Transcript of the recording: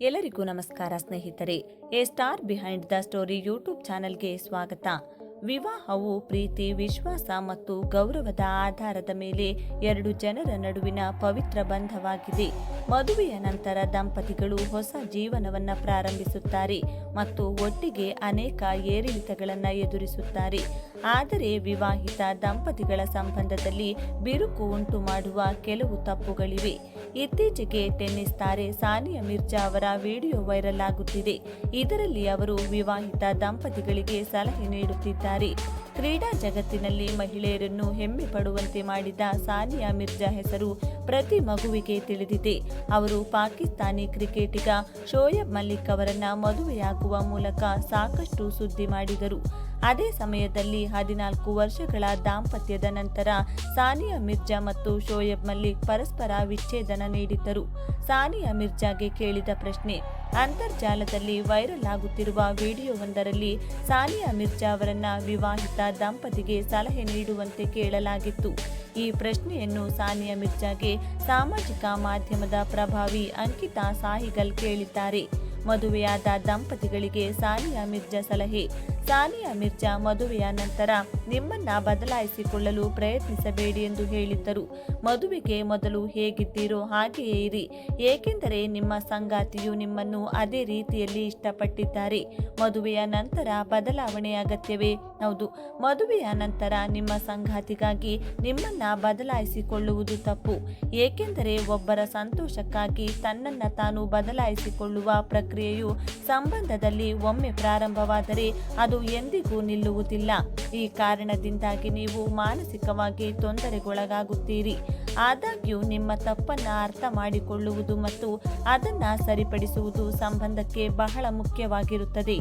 ಎಲ್ಲರಿಗೂ ನಮಸ್ಕಾರ ಸ್ನೇಹಿತರೆ A star behind the story YouTube ಚಾನೆಲ್ಗೆ ಸ್ವಾಗತ. ವಿವಾಹವು ಪ್ರೀತಿ, ವಿಶ್ವಾಸ ಮತ್ತು ಗೌರವದ ಆಧಾರದ ಮೇಲೆ ಎರಡು ಜನರ ನಡುವಿನ ಪವಿತ್ರ ಬಂಧವಾಗಿದೆ. ಮದುವೆಯ ನಂತರ ದಂಪತಿಗಳು ಹೊಸ ಜೀವನವನ್ನು ಪ್ರಾರಂಭಿಸುತ್ತಾರೆ ಮತ್ತು ಒಟ್ಟಿಗೆ ಅನೇಕ ಏರಿಳಿತಗಳನ್ನು ಎದುರಿಸುತ್ತಾರೆ. ಆದರೆ ವಿವಾಹಿತ ದಂಪತಿಗಳ ಸಂಬಂಧದಲ್ಲಿ ಬಿರುಕು ಉಂಟು ಮಾಡುವ ಕೆಲವು ತಪ್ಪುಗಳಿವೆ. ಇತ್ತೀಚೆಗೆ ಟೆನ್ನಿಸ್ ತಾರೆ ಸಾನಿಯಾ ಮಿರ್ಜಾ ಅವರ ವಿಡಿಯೋ ವೈರಲ್ ಆಗುತ್ತಿದೆ. ಇದರಲ್ಲಿ ಅವರು ವಿವಾಹಿತ ದಂಪತಿಗಳಿಗೆ ಸಲಹೆ ನೀಡುತ್ತಿದ್ದಾರೆ. ಕ್ರೀಡಾ ಜಗತ್ತಿನಲ್ಲಿ ಮಹಿಳೆಯರನ್ನು ಹೆಮ್ಮೆ ಪಡುವಂತೆ ಮಾಡಿದ ಸಾನಿಯಾ ಮಿರ್ಜಾ ಹೆಸರು ಪ್ರತಿ ಮಗುವಿಗೆ ತಿಳಿದಿದೆ. ಅವರು ಪಾಕಿಸ್ತಾನಿ ಕ್ರಿಕೆಟಿಗ ಶೋಯಬ್ ಮಲ್ಲಿಕ್ ಅವರನ್ನ ಮದುವೆಯಾಗುವ ಮೂಲಕ ಸಾಕಷ್ಟು ಸುದ್ದಿ ಮಾಡಿದರು. ಅದೇ ಸಮಯದಲ್ಲಿ ಹದಿನಾಲ್ಕು ವರ್ಷಗಳ ದಾಂಪತ್ಯದ ನಂತರ ಸಾನಿಯಾ ಮಿರ್ಜಾ ಮತ್ತು ಶೋಯಬ್ ಮಲ್ಲಿಕ್ ಪರಸ್ಪರ ವಿಚ್ಛೇದನ ನೀಡಿದ್ದರು. ಸಾನಿಯಾ ಮಿರ್ಜಾಗೆ ಕೇಳಿದ ಪ್ರಶ್ನೆ, ಅಂತರ್ಜಾಲದಲ್ಲಿ ವೈರಲ್ ಆಗುತ್ತಿರುವ ವಿಡಿಯೋವೊಂದರಲ್ಲಿ ಸಾನಿಯಾ ಮಿರ್ಜಾ ಅವರನ್ನ ವಿವಾಹಿತ ದಂಪತಿಗೆ ಸಲಹೆ ನೀಡುವಂತೆ ಕೇಳಲಾಗಿತ್ತು. ಈ ಪ್ರಶ್ನೆಯನ್ನು ಸಾನಿಯಾ ಮಿರ್ಜಾಗೆ ಸಾಮಾಜಿಕ ಮಾಧ್ಯಮದ ಪ್ರಭಾವಿ ಅಂಕಿತಾ ಸಾಹಿಗಲ್ ಕೇಳಿದ್ದಾರೆ. ಮದುವೆಯಾದ ದಂಪತಿಗಳಿಗೆ ಸಾನಿಯಾ ಮಿರ್ಜಾ ಸಲಹೆ ಸಾನಿಯಾ ಮಿರ್ಜಾ ಮದುವೆಯ ನಂತರ ನಿಮ್ಮನ್ನ ಬದಲಾಯಿಸಿಕೊಳ್ಳಲು ಪ್ರಯತ್ನಿಸಬೇಡಿ ಎಂದು ಹೇಳಿದ್ದರು. ಮದುವೆಗೆ ಮೊದಲು ಹೇಗಿದ್ದೀರೋ ಹಾಗೆಯೇ ಇರಿ. ಏಕೆಂದರೆ ನಿಮ್ಮ ಸಂಗಾತಿಯು ನಿಮ್ಮನ್ನು ಅದೇ ರೀತಿಯಲ್ಲಿ ಇಷ್ಟಪಟ್ಟಿದ್ದಾರೆ. ಮದುವೆಯ ನಂತರ ಬದಲಾವಣೆ ಅಗತ್ಯವೇ? ಹೌದು. ಮದುವೆಯ ನಂತರ ನಿಮ್ಮ ಸಂಗಾತಿಗಾಗಿ ನಿಮ್ಮನ್ನ ಬದಲಾಯಿಸಿಕೊಳ್ಳುವುದು ತಪ್ಪು. ಏಕೆಂದರೆ ಒಬ್ಬರ ಸಂತೋಷಕ್ಕಾಗಿ ತನ್ನನ್ನ ತಾನು ಬದಲಾಯಿಸಿಕೊಳ್ಳುವ ಪ್ರಕ್ರಿಯೆಯು ಸಂಬಂಧದಲ್ಲಿ ಒಮ್ಮೆ ಪ್ರಾರಂಭವಾದರೆ ಅದು ಎಂದಿಗೂ ನಿಲ್ಲುವುದಿಲ್ಲ. ಈ ಕಾರಣದಿಂದಾಗಿ ನೀವು ಮಾನಸಿಕವಾಗಿ ತೊಂದರೆಗೊಳಗಾಗುತ್ತೀರಿ. ಆದಾಗ್ಯೂ ನಿಮ್ಮ ತಪ್ಪನ್ನ ಅರ್ಥ ಮಾಡಿಕೊಳ್ಳುವುದು ಮತ್ತು ಅದನ್ನ ಸರಿಪಡಿಸುವುದು ಸಂಬಂಧಕ್ಕೆ ಬಹಳ ಮುಖ್ಯವಾಗಿರುತ್ತದೆ.